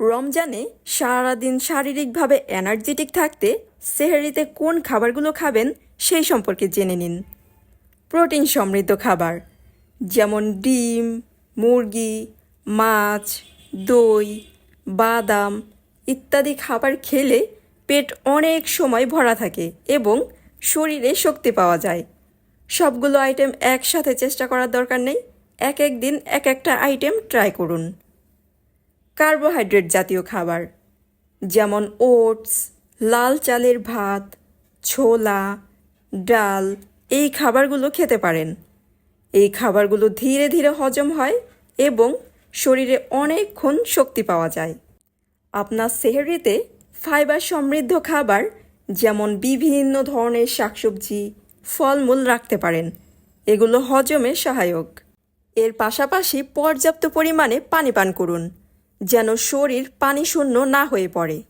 রমজানে সারাদিন শারীরিকভাবে এনার্জেটিক থাকতে সেহরিতে কোন খাবারগুলো খাবেন সেই সম্পর্কে জেনে নিন। প্রোটিন সমৃদ্ধ খাবার, যেমন ডিম, মুরগি, মাছ, দই, বাদাম ইত্যাদি খাবার খেলে পেট অনেক সময় ভরা থাকে এবং শরীরে শক্তি পাওয়া যায়। সবগুলো আইটেম একসাথে চেষ্টা করার দরকার নেই। এক এক দিন এক একটা আইটেম ট্রাই করুন। কার্বোহাইড্রেট জাতীয় খাবার, যেমন ওটস, লাল চালের ভাত, ছোলা, ডাল, এই খাবারগুলো খেতে পারেন। এই খাবারগুলো ধীরে ধীরে হজম হয় এবং শরীরে অনেকক্ষণ শক্তি পাওয়া যায়। আপনার সেহরিতে ফাইবার সমৃদ্ধ খাবার, যেমন বিভিন্ন ধরনের শাকসবজি, ফলমূল রাখতে পারেন। এগুলো হজমে সহায়ক। এর পাশাপাশি পর্যাপ্ত পরিমাণে পানি পান করুন। যেন শরীর পানি শূন্য না হয়ে পড়ে।